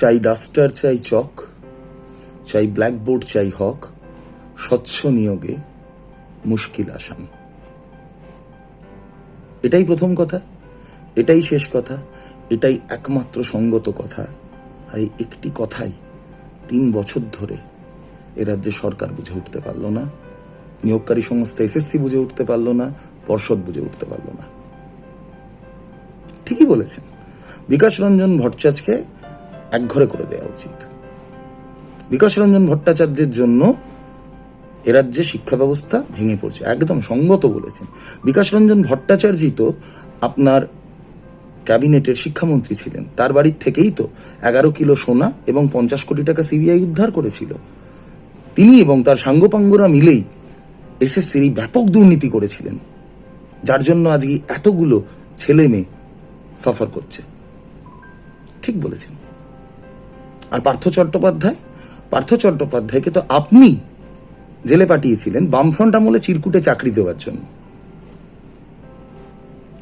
চাই ডাস্টার, চাই চক, চাই ব্ল্যাকবোর্ড, চাই হক, স্বচ্ছ নিয়োগে মুশকিল আসান এটাই প্রথম কথা, এটাই শেষ কথা, এটাই একমাত্র সঙ্গত কথা। আর একটি কথাই তিন বছর ধরে এ রাজ্যে সরকার বুঝে উঠতে পারল না, নিয়োগকারী সংস্থা এসএসসি বুঝে উঠতে পারল না, পর্ষদ বুঝে উঠতে পারল না। ঠিকই বলেছেন। বিকাশ রঞ্জন ভট্টাচার্যকে একঘরে করে দেওয়া উচিত। বিকাশ রঞ্জন ভট্টাচার্যের জন্য এ রাজ্যে শিক্ষা ব্যবস্থা ভেঙে পড়ছে। একদম সঙ্গত বলেছেন। বিকাশ রঞ্জন ভট্টাচার্যই তো আপনার ক্যাবিনেটের শিক্ষামন্ত্রী ছিলেন। তার বাড়ির থেকেই তো এগারো কিলো সোনা এবং পঞ্চাশ কোটি টাকা সিবিআই উদ্ধার করেছিল। তিনি এবং তার সাঙ্গপাঙ্গরা মিলেই এসএসসির ব্যাপক দুর্নীতি করেছিলেন, যার জন্য আজকে এতগুলো ছেলে মেয়ে সফর করছে। ঠিক বলেছেন। আর পার্থ চট্টোপাধ্যায়? পার্থ চট্টোপাধ্যায়কে তো আপনি জেলে পাঠিয়েছিলেন বামফ্রন্ট আমলে চিরকুটে চাকরি দেওয়ার জন্য।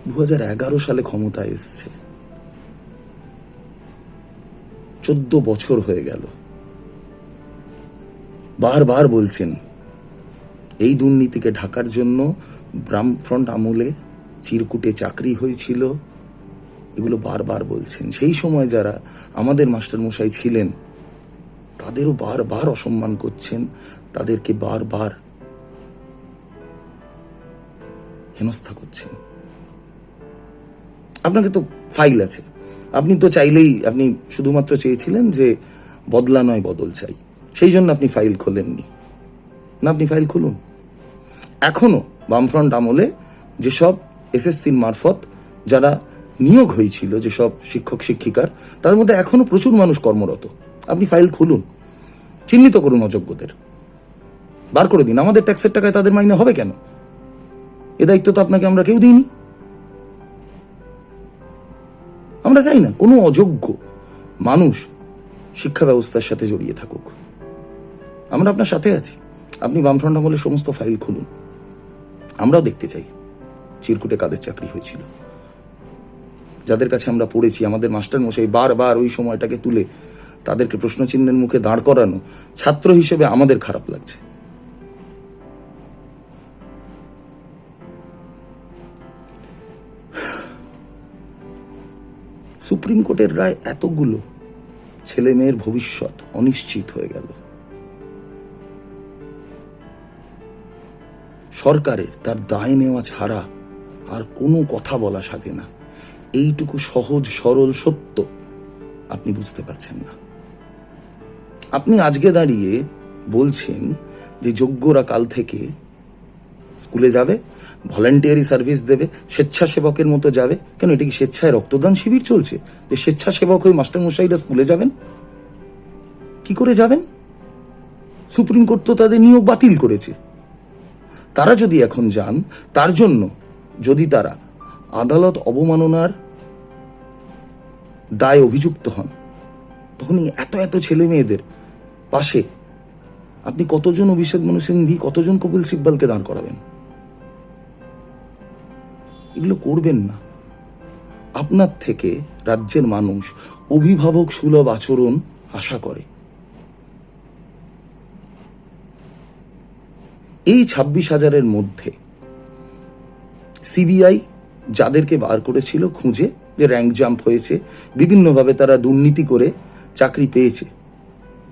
দু সালে ক্ষমতায় এসছে। চোদ্দ বছর হয়ে গেল। বারবার বলছেন, এই দুর্নীতিকে ঢাকার জন্য বামফ্রন্ট আমলে চিরকুটে চাকরি হয়েছিল। এগুলো বারবার বলছেন। সেই সময় যারা আমাদের মাস্টারমশাই ছিলেন, তাদেরও বারবার অসম্মান করছেন, তাদেরকে বারবার হেনস্থা করছেন। আপনাকে তো ফাইল আছে। আপনি তো চাইলেই, আপনি শুধুমাত্র চেয়েছিলেন যে বদলা নয়, বদল চাই। সেই জন্য আপনি ফাইল খোলেননি। না, আপনি ফাইল খুলুন। এখনও বামফ্রন্ট আমলে যেসব এসএসসির মারফত যারা নিয়োগ হয়েছিল যেসব শিক্ষক, শিক্ষিকার, তার মধ্যে এখনও প্রচুর মানুষ কর্মরত। আপনি ফাইল খুলুন। চিহ্নিত করুন অযোগ্যদের। বার করে দিন। আমাদের ট্যাক্সের টাকায় তাদের মাইনে হবে কেন? এ দায়িত্ব তো আপনাকে আমরা কেউ দিইনি। আমরা চাই না কোনো অযোগ্য মানুষ শিক্ষা ব্যবস্থার সাথে জড়িয়ে থাকুক। আমরা আপনার সাথে আছি। আপনি বামফ্রন্ট আমলের সমস্ত ফাইল খুলুন। আমরাও দেখতে চাই। চিরকুটে কাদের চাকরি হয়েছিল। যাদের কাছে আমরা পড়েছি, আমাদের মাস্টার মশাই বারবার ওই সময়টাকে তুলে তাদেরকে প্রশ্নচিহ্নের মুখে দাঁড় করানো ছাত্র হিসেবে আমাদের খারাপ লাগছে। সুপ্রিম কোর্টের রায় এতগুলো, ছেলে মেয়ের ভবিষ্যৎ অনিশ্চিত হয়ে গেল। সরকারের তার দায় নেওয়া ছাড়া আর কোনো কথা বলা সাজে না। এইটুকু সহজ, সরল, সত্য আপনি বুঝতে পারছেন না। আপনি আজকে দাঁড়িয়ে বলছেন যে যোগ্যরা কাল থেকে স্কুলে যাবে, ভলেন্টিয়ারি সার্ভিস দেবে, স্বেচ্ছাসেবকের মতো যাবে। কেন এটা কি স্বেচ্ছায় রক্তদান শিবির চলছে? যে স্বেচ্ছাসেবক হয়ে মাস্টারমশাইরা স্কুলে যাবেন? কি করে যাবেন? সুপ্রিম কোর্ট তো তাদের নিয়োগ বাতিল করেছে। তারা যদি এখন যান, তার জন্য যদি তারা আদালত অবমাননার দায় অভিযুক্ত হন। তখন এত এত ছেলে মেয়েদের পাশে আপনি কতজন অভিষেক মনু সিংভি, কতজন কপিল সিব্বালকে দাঁড় করাবেন? এগুলো করবেন না। আপনার থেকে রাজ্যের মানুষ অভিভাবক সুলভ আচরণ আশা করে। এই ছাব্বিশ হাজারের মধ্যে সিবিআই যাদেরকে বার করেছিল খুঁজে যে র্যাঙ্ক জাম্প হয়েছে, বিভিন্নভাবে তারা দুর্নীতি করে চাকরি পেয়েছে।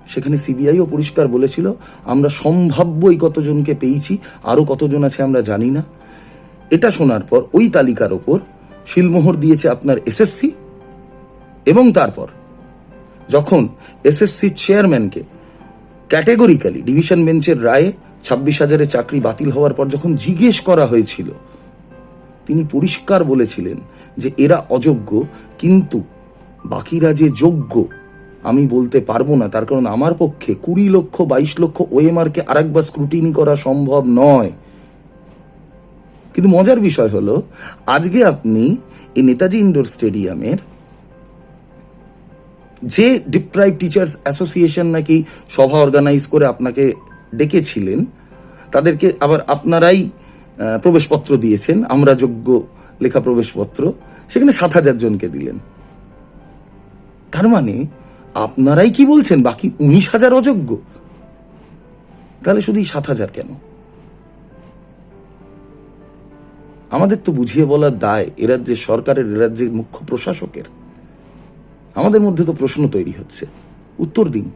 সেখানে সিবিআইও পরিষ্কার বলেছিল, আমরা সম্ভাব্যই কতজনকে পেয়েছি আরও কতজন আছে আমরা জানি না। এটা শোনার পর ওই তালিকার ওপর শিলমোহর দিয়েছে আপনার এসএসসি এবং তারপর যখন এসএসসি চেয়ারম্যানকে ক্যাটেগরিক্যালি ডিভিশন বেঞ্চের রায়ে ছাব্বিশ হাজারের চাকরি বাতিল হওয়ার পর যখন জিজ্ঞেস করা হয়েছিল তিনি পরিষ্কার বলেছিলেন যে এরা অযোগ্য, কিন্তু বাকিরা যে যোগ্য, আমি বলতে পারব না। তার কারণ আমার পক্ষে কুড়ি লক্ষ, বাইশ লক্ষ ওএমআরকে আরেকবার স্ক্রুটিনি করা সম্ভব নয়। কিন্তু মজার বিষয় হলো, আজকে আপনি এই নেতাজি ইন্ডোর স্টেডিয়ামের যে ডিপ্রাইভ টিচার্স অ্যাসোসিয়েশন নাকি সভা অর্গানাইজ করে আপনাকে ডেকেছিলেন, তাদেরকে আবার আপনারাই প্রবেশপত্র দিয়েছেন আমরা যোগ্য লেখা প্রবেশপত্র, সেখানে সাত হাজার জনকে দিলেন। তার মানে আপনারাই কি বলছেন? বাকি উনিশ হাজার অযোগ্য? তাহলে শুধু সাত হাজার কেন? আমাদের তো বুঝিয়ে বলার দায় এ রাজ্যের সরকারের, এ রাজ্যের মুখ্য প্রশাসকের। আমাদের মধ্যে তো প্রশ্ন তৈরি হচ্ছে। উত্তর দিন।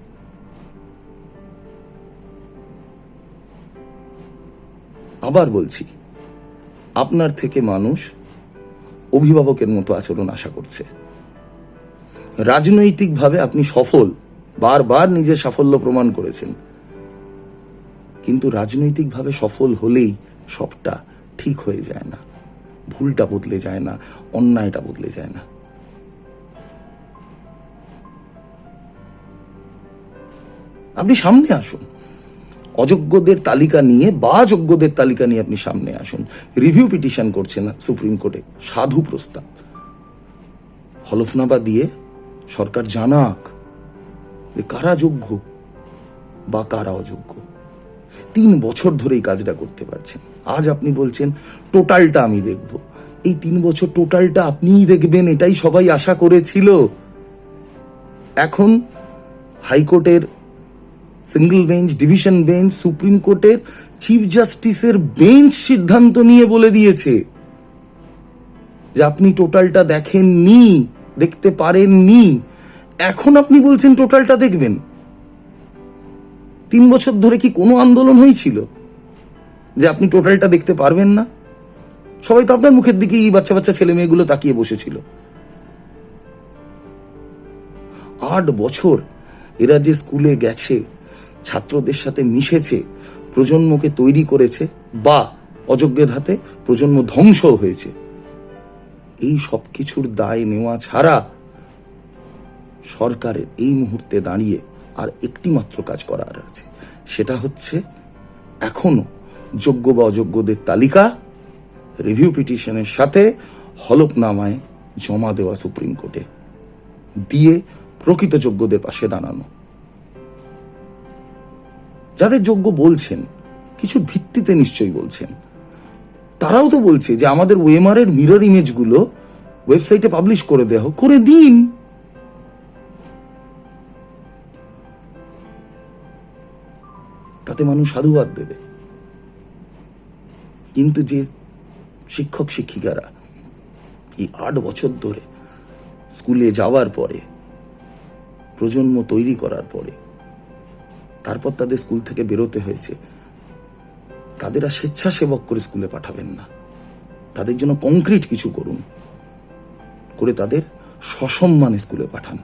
আবার বলছি, আপনার থেকে মানুষ অভিভাবকের মতো আচরণ আশা করছে। রাজনৈতিকভাবে আপনি সফল, বারবার নিজের সাফল্য প্রমাণ করেছেন। কিন্তু রাজনৈতিকভাবে সফল হলেই সবটা ঠিক হয়ে যায় না, ভুলটা বদলে যায় না, অন্যায়টা বদলে যায় না। আপনি সামনে আসুন। অযোগ্যদের তালিকা নিয়ে বা যোগ্যদের তালিকা নিয়ে আপনি সামনে আসুন। রিভিউ পিটিশন করছেন সুপ্রিম কোর্টে। সাধু প্রস্তাব। হলফনামা দিয়ে সরকার জানাক যে কারা যোগ্য বা কারা অযোগ্য। তিন বছর ধরে এই কাজটা করতে পারছেন। আজ আপনি বলছেন, টোটালটা আমি দেখব। এই তিন বছর টোটালটা আপনিই দেখবেন, এটাই সবাই আশা করেছিল। এখন হাইকোর্টের single bench division bench supreme কোর্টের চিফ জাস্টিসের বেঞ্চ সিদ্ধান্ত নিয়ে বলে দিয়েছে যে আপনি টোটালটা দেখেননি, দেখতে পারেননি। এখন আপনি বলছেন টোটালটা দেখবেন। তিন বছর ধরে কি কোনো আন্দোলন হয়েছিল যে আপনি টোটালটা দেখতে পারবেন না? সবাই তো আপনার মুখের দিকে এই বাচ্চা বাচ্চা ছেলে মেয়েগুলো তাকিয়ে বসেছিল। আট বছর এরা যে স্কুলে গেছে ছাত্রদের সাথে মিশেছে, প্রজন্মকে তৈরি করেছে বা অযোগ্যের হাতে প্রজন্ম ধ্বংস হয়েছে। এই সব কিছুর দায় নেওয়া ছাড়া সরকারের এই মুহূর্তে দাঁড়িয়ে আর একটি মাত্র কাজ করার আছে। সেটা হচ্ছে এখনও যোগ্য বা অযোগ্যদের তালিকা রিভিউ পিটিশনের সাথে হলফনামায় জমা দেওয়া সুপ্রিম কোর্টে দিয়ে প্রকৃত যোগ্যদের পাশে দাঁড়ানো। যাদের যোগ্য বলছেন, কিছু ভিত্তিতে নিশ্চয়ই বলছেন। তারাও তো বলছে যে আমাদের ওয়েমার এর মিরর ইমেজগুলো ওয়েবসাইটে পাবলিশ করে দেওয়া করে দিন। তাতে মানুষ সাধুবাদ দেবে। কিন্তু যে শিক্ষক শিক্ষিকারা এই আট বছর ধরে স্কুলে যাওয়ার পরে, প্রজন্ম তৈরি করার পরে তারপর তাদের স্কুল থেকে বেরোতে হয়েছে। তাদের আর স্বেচ্ছাসেবক করে স্কুলে পাঠাবেন না। তাদের জন্য কংক্রিট কিছু করুন। করে তাদের সসম্মানে স্কুলে পাঠান।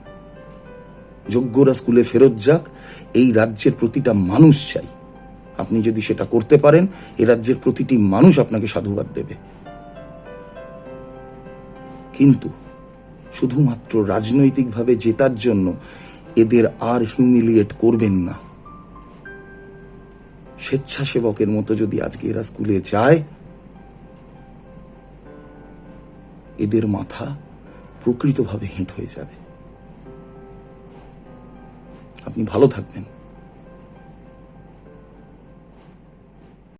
যোগ্যরা স্কুলে ফেরত যাক, এই রাজ্যের প্রতিটা মানুষ চাই। আপনি যদি সেটা করতে পারেন, এ রাজ্যের প্রতিটি মানুষ আপনাকে সাধুবাদ দেবে। কিন্তু শুধুমাত্র রাজনৈতিকভাবে জেতার জন্য এদের আর হিউমিলিয়েট করবেন না। স্বেচ্ছাসেবকের মতো যদি আজকে এরা স্কুলে যায়, এদের মাথা প্রকৃতভাবে হেঁট হয়ে যাবে। আপনি ভালো থাকবেন।